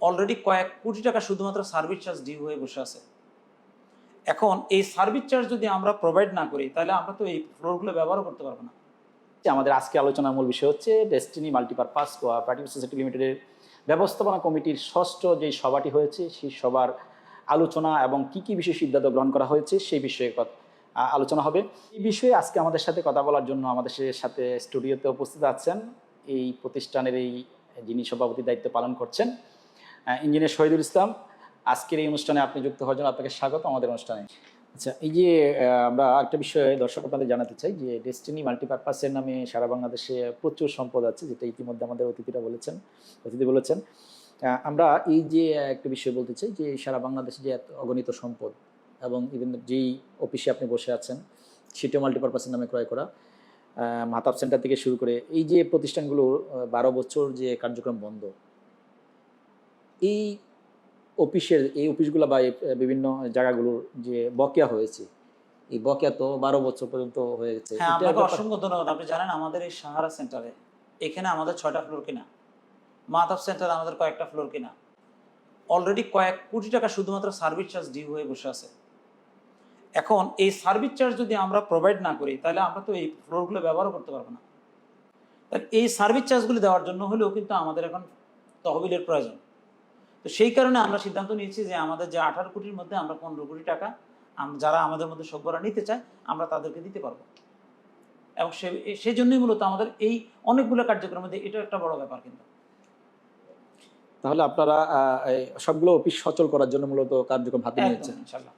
Already কয়েক কোটি টাকা শুধুমাত্র সার্ভিস চার্জ ডিউ হয়ে বসে আছে। এখন এই সার্ভিস চার্জ যদি আমরা প্রোভাইড না করি, তাহলে আমরা তো এই ফ্লোরগুলো ব্যবহারও করতে পারব না। আমাদের আজকে আলোচনার মূল বিষয় হচ্ছে ডেস্টিনি মাল্টিপারপাস কোঅপারেটিভ সোসাইটি লিমিটেডের ব্যবস্থাপনা কমিটির ষষ্ঠ যে সভাটি হয়েছে, সেই সভার আলোচনা এবং কি কি বিষয়ে সিদ্ধান্ত গ্রহণ করা হয়েছে, সেই বিষয়ে আলোচনা হবে। এই বিষয়ে আজকে আমাদের সাথে কথা বলার জন্য আমাদের সাথে স্টুডিওতে উপস্থিত আছেন। এই প্রতিষ্ঠানের এই যিনি সভাপতি দায়িত্ব পালন করছেন ইঞ্জিনিয়ার শহীদুল ইসলাম, আজকের এই অনুষ্ঠানে আপনি যুক্ত হওয়ার জন্য আপনাকে স্বাগত আমাদের অনুষ্ঠানে। আচ্ছা এই যে আমরা একটা বিষয়ে দর্শক আপনাদের জানাতে চাই যে ডেস্টিনি মাল্টিপারপাসের নামে সারা বাংলাদেশে প্রচুর সম্পদ আছে, যেটা ইতিমধ্যে আমাদের অতিথিরা বলেছেন, অতিথি বলেছেন। আমরা এই যে, একটা বিষয় বলতে চাই যে, সারা বাংলাদেশে যে অগণিত সম্পদ এবং ইভেন যেই অফিসে আপনি বসে আছেন, সেটিও মাল্টিপারপাসের নামে ক্রয় করা মাতাব সেন্টার থেকে শুরু করে এই যে প্রতিষ্ঠানগুলো বারো বছর যে কার্যক্রম বন্ধ এই অফিসের এই অফিসগুলো বা বিভিন্ন জায়গাগুলোর যে বকেয়া হয়েছে এই বকেয়া তো বারো বছর পর্যন্ত হয়ে গেছে। হ্যাঁ অসংখ্য ধন্যবাদ। আপনি জানেন আমাদের এই সাহারা সেন্টারে এখানে আমাদের ছয়টা ফ্লোর কিনা? মাতাব সেন্টারে আমাদের কয়েকটা ফ্লোর কিনা? অলরেডি কয়েক কোটি টাকা শুধুমাত্র সার্ভিস চার্জ ডিউ হয়ে বসে আছে। এখন এই সার্ভিস চার্জ যদি আমরা প্রোভাইড না করি তাহলে আমরা তো এই ফ্লোরগুলো ব্যবহারও করতে পারব না। তাহলে এই সার্ভিস চার্জগুলি দেওয়ার জন্য হলেও কিন্তু আমাদের এখন তহবিলের প্রয়োজন। তো সেই কারণে আমরা সিদ্ধান্ত নিয়েছি যে আমাদের যে আঠারো কোটির মধ্যে আমরা পনেরো কোটি টাকা যারা আমাদের মধ্যে সভ্যরা নিতে চায় আমরা তাদেরকে দিতে পারব। এবং সে সেই জন্যই মূলত আমাদের এই অনেকগুলো কার্যক্রমের মধ্যে এটা একটা বড় ব্যাপার কিন্তু। তাহলে আপনারা সবগুলো অফিস সচল করার জন্য মূলত কার্যক্রম হাতে নিয়েছেন। ইনশাল্লাহ।